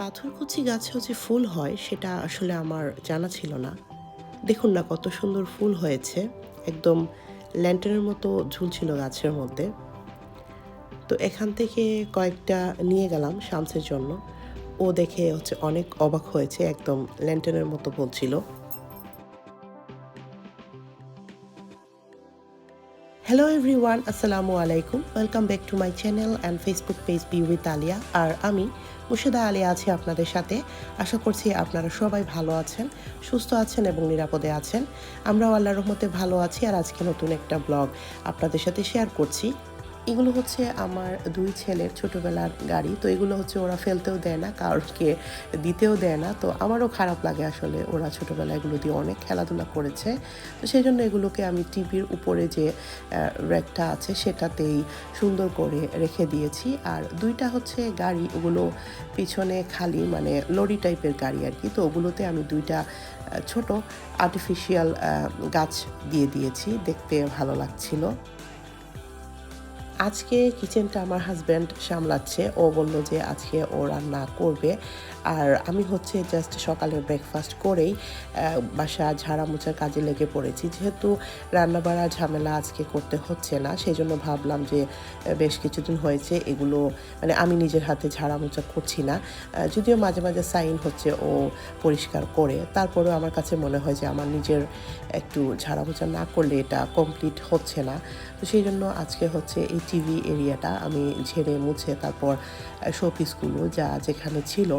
পাথরকুচি গাছেও যে ফুল হয়, সেটা আসলে আমার জানা ছিল না। দেখুন না, কত সুন্দর ফুল হয়েছে। একদম ল্যান্টারের মতো ঝুলছিল গাছের মধ্যে। তো এখান থেকে কয়েকটা নিয়ে গেলাম শামসের জন্য। ও দেখে হচ্ছে অনেক অবাক হয়েছে, একদম ল্যান্টারের মতো বলছিল। হ্যালো এভরিওয়ান আসসালামু আলাইকুম welcome back to my channel and Facebook page be with Alia আর আমি মুর্শিদা আলিয়া আছি আপনাদের সাথে। আশা করছি আপনারা সবাই ভালো আছেন, সুস্থ আছেন এবং নিরাপদে আছেন। আমরাও আল্লাহ রহমতে ভালো আছি আর আজকে নতুন একটা ব্লগ আপনাদের সাথে শেয়ার করছি। এগুলো হচ্ছে আমার দুই ছেলের ছোটবেলার গাড়ি। তো এগুলো হচ্ছে ওরা ফেলতেও দেয় না কাউকে দিতেও দেয় না। তো আমারও খারাপ লাগে আসলে ওরা ছোটবেলায় এগুলো দিয়ে অনেক খেলাধুলা করেছে। তো সেই জন্য এগুলোকে আমি টিভির উপরে যে র্যাকটা আছে সেটাতেই সুন্দর করে রেখে দিয়েছি। আর দুইটা হচ্ছে গাড়ি ওগুলো পিছনে খালি মানে লরি টাইপের গাড়ি আর কি। তো ওগুলোতে আমি দুইটা ছোট আর্টিফিশিয়াল গাছ দিয়ে দিয়েছি। দেখতে ভালো লাগছিল। আজকে কিচেনটা আমার হাজব্যান্ড সামলাচ্ছে। ও বলল যে আজকে ও রান্না করবে। আর আমি হচ্ছে জাস্ট সকালে ব্রেকফাস্ট করেই বাসা ঝাড়া মোছার কাজে লেগে পড়েছি। যেহেতু রান্না বাড়া ঝামেলা আজকে করতে হচ্ছে না সেই জন্য ভাবলাম যে বেশ কিছুদিন হয়েছে এগুলো মানে আমি নিজের হাতে ঝাড়া মোছা করছি না। যদিও মাঝে মাঝে সাইন হচ্ছে ও পরিষ্কার করে। তারপরেও আমার কাছে মনে হয় যে আমার নিজের একটু ঝাড়া মোছা না করলে এটা কমপ্লিট হচ্ছে না। তো সেই জন্য আজকে হচ্ছে এই টিভি এরিয়াটা আমি ঝেড়ে মুছে তারপর শোপিসগুলো যা যেখানে ছিল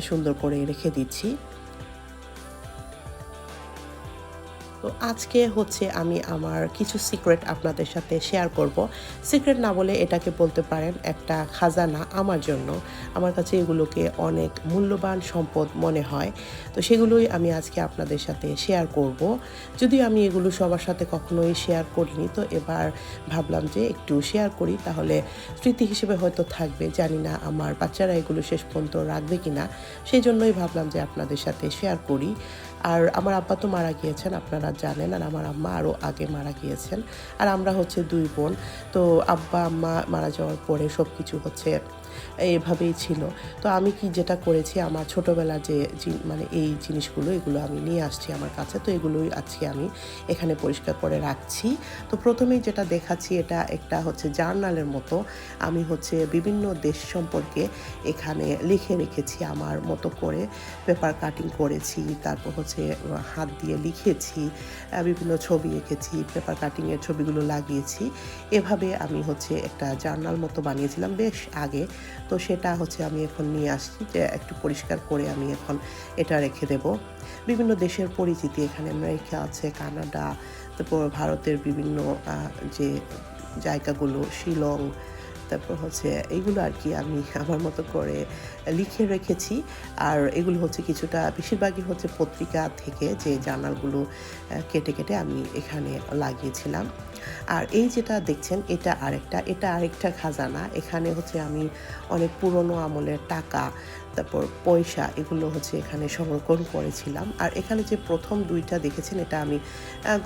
সুন্দর করে রেখে দিচ্ছি। তো আজকে হচ্ছে আমি আমার কিছু সিক্রেট আপনাদের সাথে শেয়ার করব। সিক্রেট না বলে এটাকে বলতে পারেন একটা খাজানা আমার জন্য। আমার কাছে এগুলোকে অনেক মূল্যবান সম্পদ মনে হয়। তো সেগুলোই আমি আজকে আপনাদের সাথে শেয়ার করব। যদিও আমি এগুলো সবার সাথে কখনোই শেয়ার করিনি, তো এবার ভাবলাম যে একটু শেয়ার করি, তাহলে স্মৃতি হিসেবে হয়তো থাকবে। জানি না আমার বাচ্চারা এগুলো শেষ পর্যন্ত রাখবে কিনা। সেই জন্যই ভাবলাম যে আপনাদের সাথে শেয়ার করি। আর আমার আব্বা তো মারা গিয়েছেন, আপনারা জানেন, আর আমার আম্মা আরও আগে মারা গিয়েছেন। আর আমরা হচ্ছে দুই বোন। তো আব্বা, আম্মা মারা যাওয়ার পরে সব কিছু হচ্ছে এভাবেই ছিল। তো আমি কি যেটা করেছি, আমার ছোটোবেলার যে মানে এই জিনিসগুলো, এগুলো আমি নিয়ে আসছি আমার কাছে। তো এগুলোই আজকে আমি এখানে পরিষ্কার করে রাখছি। তো প্রথমেই যেটা দেখাচ্ছি, এটা একটা হচ্ছে জার্নালের মতো। আমি হচ্ছে বিভিন্ন দেশ সম্পর্কে এখানে লিখে রেখেছি, আমার মতো করে পেপার কাটিং করেছি, তারপর হচ্ছে হাত দিয়ে লিখেছি বিভিন্ন ছবি এঁকেছি, পেপার কাটিংয়ের ছবিগুলো লাগিয়েছি। এভাবে আমি হচ্ছে একটা জার্নাল মতো বানিয়েছিলাম। বেশ আগে তো সেটা হচ্ছে আমি এখন নিয়ে আসছি যে একটু পরিষ্কার করে আমি এখন এটা রেখে দেব। বিভিন্ন দেশের পরিচিতি এখানে আমরা রেখে আছে, কানাডা, তারপর ভারতের বিভিন্ন যে জায়গাগুলো, শিলং তারপর হচ্ছে এইগুলো আর কি আমি আমার মতো করে লিখে রেখেছি। আর এগুলো হচ্ছে কিছুটা বেশিরভাগই হচ্ছে পত্রিকা থেকে যে জার্নালগুলো কেটে কেটে আমি এখানে লাগিয়েছিলাম। আর এই যেটা দেখছেন, এটা আরেকটা এটা আরেকটা খাজানা। এখানে হচ্ছে আমি অনেক পুরনো আমলের টাকা তারপর পয়সা এগুলো হচ্ছে এখানে সংরক্ষণ করেছিলাম। আর এখানে যে প্রথম দুইটা দেখেছেন, এটা আমি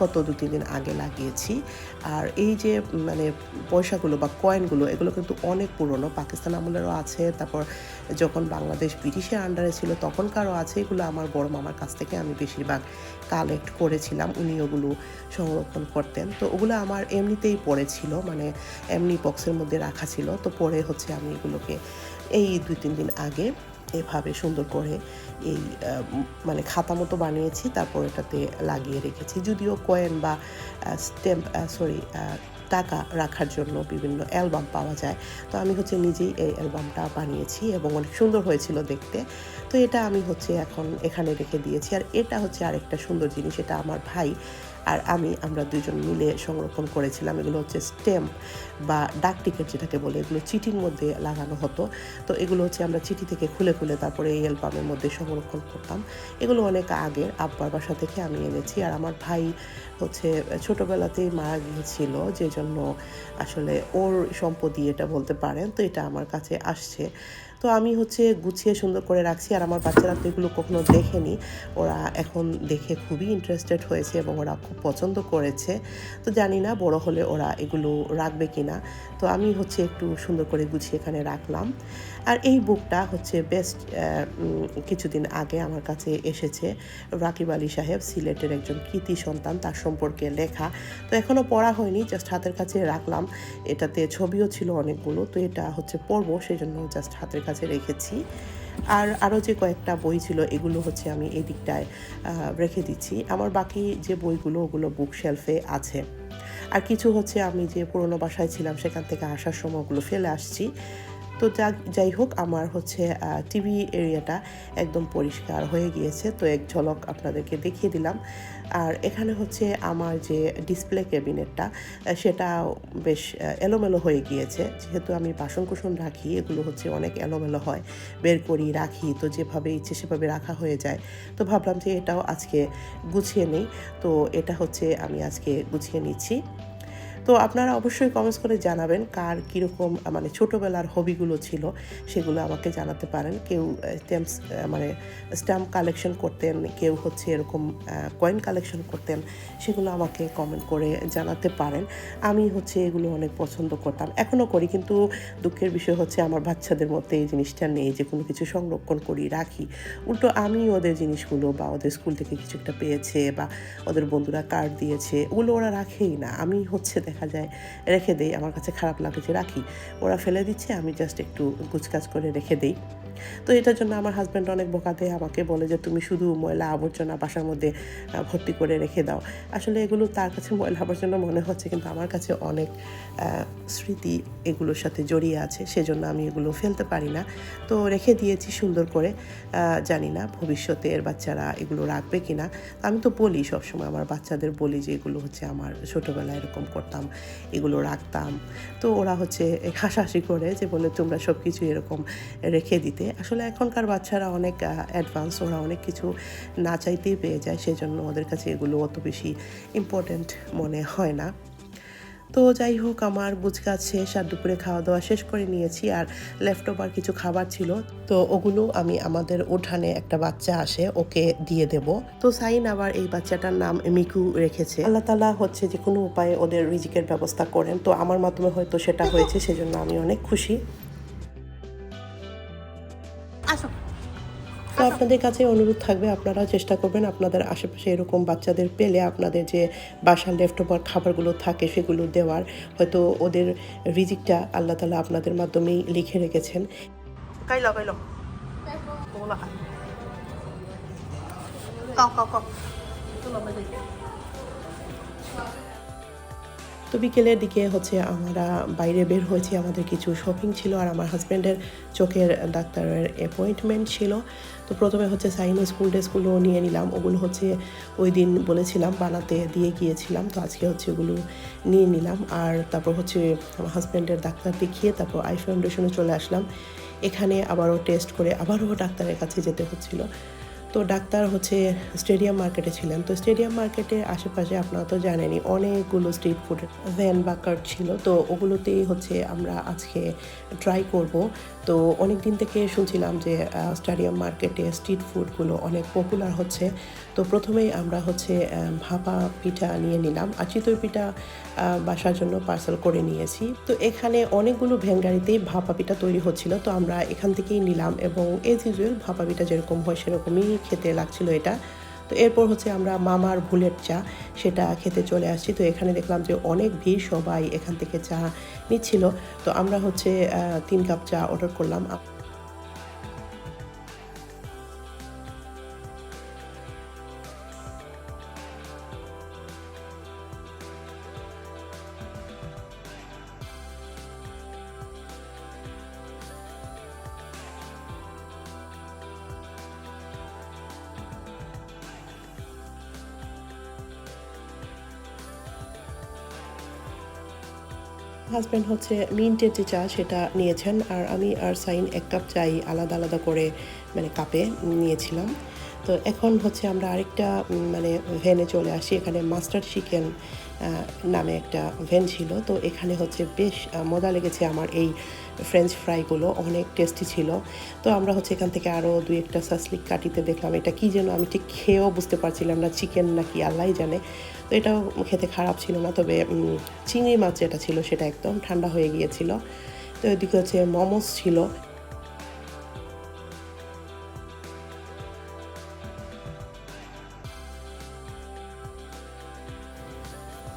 গত দু, তিন দিন আগে লাগিয়েছি। আর এই যে মানে পয়সাগুলো বা কয়েনগুলো এগুলো কিন্তু অনেক পুরনো। পাকিস্তান আমলেরও আছে। তারপর যখন বাংলাদেশ ব্রিটিশের আন্ডারে ছিল, তখনকারও আছে। এগুলো আমার বড় মামার কাছ থেকে আমি বেশিরভাগ কালেক্ট করেছিলাম। উনি ওগুলো সংরক্ষণ করতেন। তো ওগুলো আমার এমনিতেই পড়েছিল মানে এমনি বক্সের মধ্যে রাখা ছিল। তো পরে হচ্ছে আমি এগুলোকে এই দুই তিন দিন আগে এভাবে সুন্দর করে এই মানে খাতা মতো বানিয়েছি, তারপর এটাতে লাগিয়ে রেখেছি। যদিও কয়েন বা স্ট্যাম্প সরি টাকা রাখার জন্য বিভিন্ন অ্যালবাম পাওয়া যায়। তো আমি হচ্ছে নিজেই এই অ্যালবামটা বানিয়েছি এবং অনেক সুন্দর হয়েছিল দেখতে। তো এটা আমি হচ্ছে এখন এখানে রেখে দিয়েছি। আর এটা হচ্ছে আরেকটা সুন্দর জিনিস, এটা আমার ভাই আর আমি, আমরা দুজন মিলে সংরক্ষণ করেছিলাম। এগুলো হচ্ছে স্ট্যাম্প বা ডাক টিকিট যেটাকে বলে, এগুলো চিঠির মধ্যে লাগানো হতো। তো এগুলো হচ্ছে আমরা চিঠি থেকে খুলে খুলে তারপরে এই অ্যালবামের মধ্যে সংরক্ষণ করতাম। এগুলো অনেক আগের আব্বার বাসা থেকে আমি এনেছি। আর আমার ভাই হচ্ছে ছোটোবেলাতেই মারা গিয়েছিল যে জন্য আসলে ওর সম্পত্তি এটা বলতে পারেন। তো এটা আমার কাছে আসছে। তো আমি হচ্ছে গুছিয়ে সুন্দর করে রাখছি আর আমার বাচ্চারা তো এগুলো কখনো দেখেনি। ওরা এখন দেখে খুবই ইন্টারেস্টেড হয়েছে এবং ওরা খুব পছন্দ করেছে। তো জানি না বড় হলে ওরা এগুলো রাখবে কি না তো আমি হচ্ছে একটু সুন্দর করে গুছিয়ে এখানে রাখলাম। আর এই বুকটা হচ্ছে বেস্ট কিছুদিন আগে আমার কাছে এসেছে রাকিব আলী সাহেব, সিলেটের একজন কৃতি সন্তান, তার সম্পর্কে লেখা। তো এখনও পড়া হয়নি জাস্ট হাতের কাছে রাখলাম। এটাতে ছবিও ছিল অনেকগুলো, তো এটা হচ্ছে পড়ব সেই জন্য জাস্ট হাতের কাছে রেখেছি। আর আরও যে কয়েকটা বই ছিল, এগুলো হচ্ছে আমি এই দিকটায় রেখে দিচ্ছি। আমার বাকি যে বইগুলো, ওগুলো বুক শেলফে আছে। আর কিছু হচ্ছে আমি যে পুরনো বাসায় ছিলাম, সেখান থেকে আসার সময় ওগুলো ফেলে আসছি। তো যা যাই হোক, আমার হচ্ছে টিভি এরিয়াটা একদম পরিষ্কার হয়ে গিয়েছে। তো এক ঝলক আপনাদেরকে দেখিয়ে দিলাম। আর এখানে হচ্ছে আমার যে ডিসপ্লে ক্যাবিনেটটা সেটা বেশ এলোমেলো হয়ে গিয়েছে। যেহেতু আমি বাসন কুসন রাখি, এগুলো হচ্ছে অনেক এলোমেলো হয়, বের করি, রাখি, তো যেভাবে ইচ্ছে সেভাবে রাখা হয়ে যায়। তো ভাবলাম যে এটাও আজকে গুছিয়ে নিই। তো এটা হচ্ছে আমি আজকে গুছিয়ে নিচ্ছি। তো আপনারা অবশ্যই কমেন্টস করে জানাবেন কার কীরকম মানে ছোটোবেলার হবিগুলো ছিল সেগুলো আমাকে জানাতে পারেন। কেউ স্ট্যাম্পস মানে স্ট্যাম্প কালেকশন করতেন, কেউ হচ্ছে এরকম কয়েন কালেকশন করতেন, সেগুলো আমাকে কমেন্ট করে জানাতে পারেন। আমি হচ্ছে এগুলো অনেক পছন্দ করতাম। এখনও করি কিন্তু দুঃখের বিষয় হচ্ছে আমার বাচ্চাদের মধ্যে এই জিনিসটা নেই যে কোনো কিছু সংরক্ষণ করি, রাখি। উল্টো আমি ওদের জিনিসগুলো বা ওদের স্কুল থেকে কিছু একটা পেয়েছে বা ওদের বন্ধুরা কার্ড দিয়েছে, ওগুলো ওরা রাখেই না। আমি হচ্ছে দেখা যায়, রেখে দেই। আমার কাছে খারাপ লাগে যে, রাখি। ওরা ফেলে দিচ্ছে, আমি জাস্ট একটু গুছকাজ করে রেখে দেই। তো এটার জন্য আমার হাজব্যান্ড অনেক বোকা দেয় আমাকে বলে যে, তুমি শুধু ময়লা আবর্জনা বাসার মধ্যে ভর্তি করে রেখে দাও। আসলে এগুলো তার কাছে ময়লা আবর্জনা মনে হচ্ছে, কিন্তু আমার কাছে অনেক স্মৃতি এগুলোর সাথে জড়িয়ে আছে, সেজন্য আমি এগুলো ফেলতে পারি না। তো রেখে দিয়েছি সুন্দর করে জানি না ভবিষ্যতে এর বাচ্চারা এগুলো রাখবে কি না আমি তো বলি সবসময়, আমার বাচ্চাদের বলি যে, এগুলো হচ্ছে আমার ছোটোবেলায় এরকম করতাম, এগুলো রাখতাম। তো ওরা হচ্ছে হাসাহাসি করে যে, বলে তোমরা সব কিছু এরকম রেখে দিতে। আসলে এখনকার বাচ্চারা অনেক অ্যাডভান্স ওরা অনেক কিছু না চাইতেই পেয়ে যায়, সেজন্য ওদের কাছে এগুলো অত বেশি ইম্পর্ট্যান্ট মনে হয় না। তো যাই হোক, আমার গুজকাজ শেষ, আর দুপুরে খাওয়া দাওয়া শেষ করে নিয়েছি, আর লেফট ওভার কিছু খাবার ছিল। তো ওগুলো আমি আমাদের উঠানে একটা বাচ্চা আসে, ওকে দিয়ে দেব। তো সাইন আবার এই বাচ্চাটার নাম মিকু রেখেছে। আল্লাহ তালা হচ্ছে যে কোনো উপায়ে ওদের রিজিকের ব্যবস্থা করেন। তো আমার মাধ্যমে হয়তো সেটা হয়েছে, সেজন্য আমি অনেক খুশি। আসো। তো আপনাদের কাছে অনুরোধ থাকবে আপনারা চেষ্টা করবেন আপনাদের আশেপাশে এরকম বাচ্চাদের পেলে আপনাদের যে বাসার লেফট ওভার খাবারগুলো থাকে সেগুলো দেওয়ার হয়তো ওদের রিজিকটা আল্লাহ তালা আপনাদের মাধ্যমেই লিখে রেখেছেন। কাইলো কাইলো কাও কাও কাও। তো বিকেলের দিকে হচ্ছে আমরা বাইরে বের হয়েছি, আমাদের কিছু শপিং ছিল আর আমার হাজব্যান্ডের চোখের ডাক্তারের অ্যাপয়েন্টমেন্ট ছিল। তো প্রথমে হচ্ছে সাইনো স্কুল ড্রেসগুলো নিয়ে নিলাম, ওগুলো হচ্ছে ওই দিন বলেছিলাম বানাতে দিয়ে গিয়েছিলাম, তো আজকে হচ্ছে ওগুলো নিয়ে নিলাম। আর তারপর হচ্ছে আমার হাজব্যান্ডের ডাক্তার দেখিয়ে তারপর আই ফাউন্ডেশনে চলে আসলাম। এখানে আবারও টেস্ট করে আবারও ডাক্তারের কাছে যেতে হচ্ছিল। তো ডাক্তার হচ্ছে স্টেডিয়াম মার্কেটে ছিলেন। তো স্টেডিয়াম মার্কেটের আশেপাশে আপনারা তো জানেনই অনেকগুলো স্ট্রিট ফুড ভ্যান বা কার্ট ছিল। তো ওগুলোতেই হচ্ছে আমরা আজকে ট্রাই করব। তো অনেক দিন থেকে শুনছিলাম যে স্টেডিয়াম মার্কেটে স্ট্রিট ফুডগুলো অনেক পপুলার হচ্ছে। তো প্রথমেই আমরা হচ্ছে ভাপা পিঠা নিয়ে নিলাম। আর চিতই পিঠা বাসার জন্য পার্সেল করে নিয়েছি। তো এখানে অনেকগুলো ভ্যান ভাপা পিঠা তৈরি হচ্ছিল। তো আমরা এখান থেকেই নিলাম এবং এজ ইউজুয়াল ভাপা পিঠা যেরকম হয় সেরকমই খেতে লাগছিল এটা। তো এরপর হচ্ছে আমরা মামার বুলেট চা, সেটা খেতে চলে আসছি। তো এখানে দেখলাম যে অনেক ভিড়, সবাই এখান থেকে চা নিচ্ছিল। তো আমরা হচ্ছে তিন কাপ চা অর্ডার করলাম। হাজব্যান্ড হচ্ছে মিন্টের যে চা সেটা নিয়েছেন, আর আমি আর সাইন এক কাপ চাই আলাদা আলাদা করে মানে কাপে নিয়েছিলাম। তো এখন হচ্ছে আমরা আরেকটা মানে ভ্যানে চলে আসি। এখানে মাস্টার চিকেন নামে একটা ভ্যান ছিল। তো এখানে হচ্ছে বেশ মজা লেগেছে আমার এই ফ্রেঞ্চ ফ্রাইগুলো অনেক টেস্টি ছিল। তো আমরা হচ্ছে এখান থেকে আরও দুই একটা সাসলিক কাটিতে দেখলাম। এটা কি যেন আমি ঠিক খেয়েও বুঝতে পারছিলাম না চিকেন নাকি আল্লাহ জানে। তো এটাও খেতে খারাপ ছিল না, তবে চিংড়ি মাছ যেটা ছিল সেটা একদম ঠান্ডা হয়ে গিয়েছিল। তো এদিকে হচ্ছে মোমোস ছিল।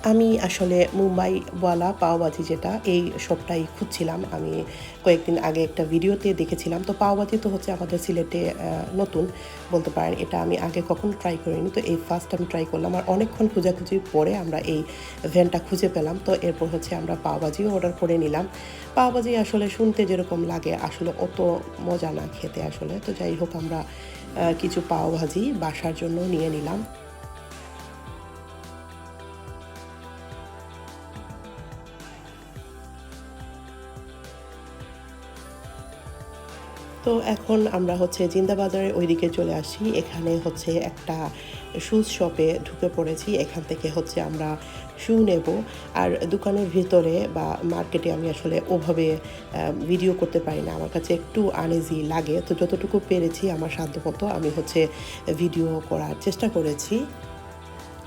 আমি আসলে মুম্বাই ওয়ালা পাওভাজি যেটা, এই শপটাই খুঁজছিলাম। আমি কয়েকদিন আগে একটা ভিডিওতে দেখেছিলাম। তো পাওভাজি তো হচ্ছে আমাদের সিলেটে নতুন বলতে পারেন। এটা আমি আগে কখনো ট্রাই করিনি। তো এই ফার্স্ট আমি ট্রাই করলাম। আর অনেকক্ষণ খোঁজাখুঁজি পরে আমরা এই ভ্যানটা খুঁজে পেলাম। তো এরপর হচ্ছে আমরা পাওভাজিও অর্ডার করে নিলাম। পাওভাজি আসলে শুনতে যেরকম লাগে, আসলে অত মজা না খেতে আসলে। তো যাই হোক, আমরা কিছু পাওভাজি বাসার জন্য নিয়ে নিলাম। তো এখন আমরা হচ্ছে জিন্দাবাজারের ওইদিকে চলে আসি। এখানে হচ্ছে একটা শুজ শপে ঢুকে পড়েছি। এখান থেকে হচ্ছে আমরা শু নেব। আর দোকানের ভিতরে বা মার্কেটে আমি আসলে ওভাবে ভিডিও করতে পারি না। আমার কাছে একটু আনইজি লাগে। তো যতটুকু পেরেছি আমার সাধ্যমতো আমি হচ্ছে ভিডিও করার চেষ্টা করেছি।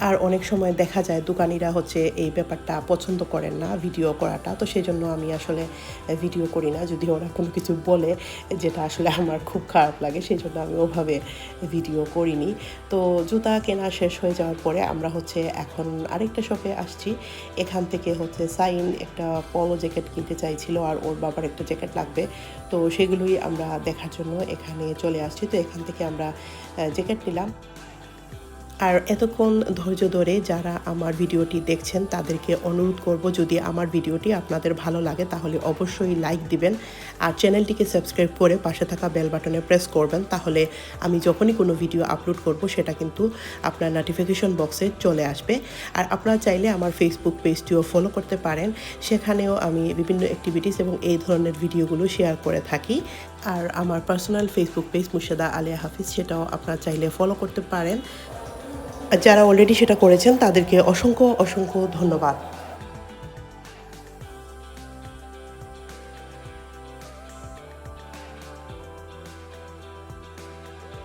আর অনেক সময় দেখা যায় দোকানিরা হচ্ছে এই ব্যাপারটা পছন্দ করেন না ভিডিও করাটা। তো সেই জন্য আমি আসলে ভিডিও করি না। যদি ওরা কোনো কিছু বলে যেটা আসলে আমার খুব খারাপ লাগে সেই জন্য আমি ওভাবে ভিডিও করিনি। তো জুতা কেনা শেষ হয়ে যাওয়ার পরে আমরা হচ্ছে এখন আরেকটা শপে আসছি। এখান থেকে হচ্ছে সাইন একটা পলো জ্যাকেট কিনতে চাইছিল আর ওর বাবার একটা জ্যাকেট লাগবে। তো সেগুলোই আমরা দেখার জন্য এখানে চলে আসছি। তো এখান থেকে আমরা জ্যাকেট নিলাম। আর এতক্ষণ ধৈর্য ধরে যারা আমার ভিডিওটি দেখছেন, তাদেরকে অনুরোধ করব যদি আমার ভিডিওটি আপনাদের ভালো লাগে, তাহলে অবশ্যই লাইক দিবেন আর চ্যানেলটিকে সাবস্ক্রাইব করে পাশে থাকা বেল বাটনে প্রেস করবেন, তাহলে আমি যখনই কোনো ভিডিও আপলোড করব, সেটা কিন্তু আপনার নোটিফিকেশন বক্সে চলে আসবে। আর আপনারা চাইলে আমার ফেসবুক পেজটিও ফলো করতে পারেন, সেখানেও আমি বিভিন্ন অ্যাক্টিভিটিস এবং এই ধরনের ভিডিওগুলো শেয়ার করে থাকি। আর আমার personal Facebook page Mursheda Alia Hafiz, সেটাও আপনারা চাইলে ফলো করতে পারেন। যারা অলরেডি সেটা করেছেন, তাদেরকে অসংখ্য অসংখ্য ধন্যবাদ।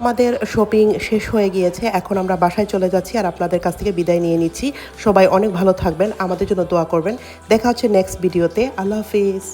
আমাদের শপিং শেষ হয়ে গিয়েছে, এখন আমরা বাসায় চলে যাচ্ছি আর আপনাদের কাছ থেকে বিদায় নিয়ে নিচ্ছি। সবাই অনেক ভালো থাকবেন, আমাদের জন্য দোয়া করবেন। দেখা হচ্ছে নেক্সট ভিডিওতে আল্লাহ হাফিজ।